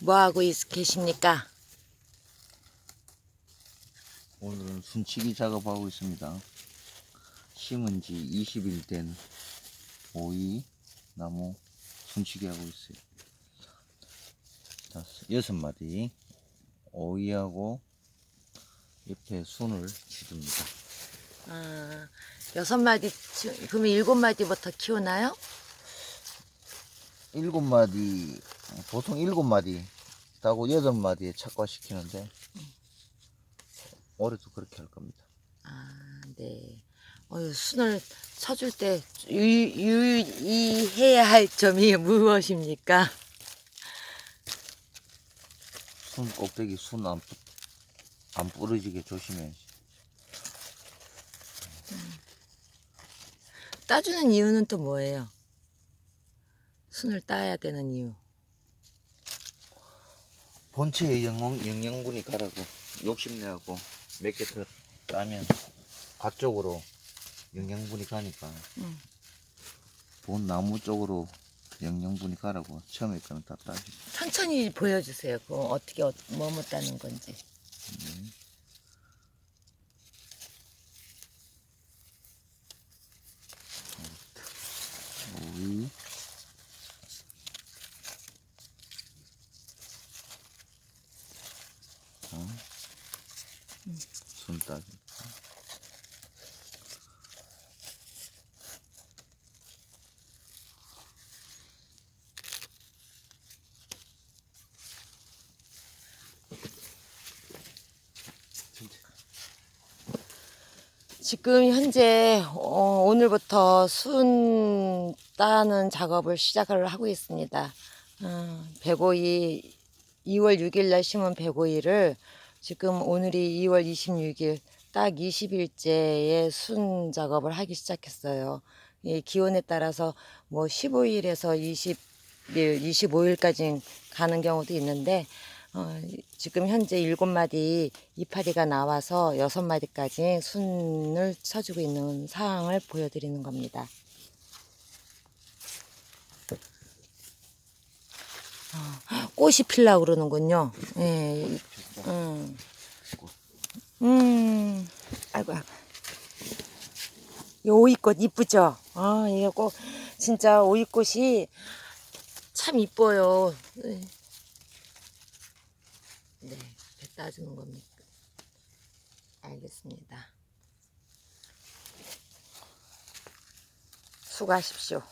뭐 하고 있, 계십니까? 오늘은 순치기 작업하고 있습니다. 심은 지 20일 된 오이 나무 순치기 하고 있어요. 다섯, 여섯 마디 오이하고 옆에 순을 지릅니다. 아, 여섯 마디, 치- 그러면 일곱 마디부터 키우나요? 일곱 마디 보통 일곱 마디 따고 여덟 마디에 착과시키는데 올해도 그렇게 할 겁니다. 아, 네. 어휴, 순을 쳐줄 때 유, 유의해야 할 점이 무엇입니까? 순 꼭대기 순안 안 부러지게 조심해야지. 따주는 이유는 또 뭐예요? 순을 따야 되는 이유. 본체에 영양, 영양분이 가라고 욕심내고 몇 개 더 따면 가쪽으로 영양분이 가니까 음. 본 나무 쪽으로 영양분이 가라고 처음에 거는 다 따지 천천히 보여주세요. 그거 어떻게, 어- 뭐뭐 따는 건지. 오이 어? 손 따기 지금 현재 어, 오늘부터 순 따는 작업을 시작을 하고 있습니다. 어, 105이 2월 6일 날 심은 105이를 지금 오늘이 2월 26일 딱 20일째의 순 작업을 하기 시작했어요. 이 기온에 따라서 뭐 15일에서 20일, 25일까지 가는 경우도 있는데 어, 지금 현재 일곱 마디 이파리가 나와서 여섯 마디까지 순을 쳐주고 있는 상황을 보여드리는 겁니다. 어, 꽃이 필라 그러는군요. 예, 이- 음, 음, 아이고. 이 오이꽃 이쁘죠? 아, 이거 꼭 진짜 오이꽃이 참 이뻐요. 네. 네, 배 따주는 겁니까? 알겠습니다. 수고하십시오.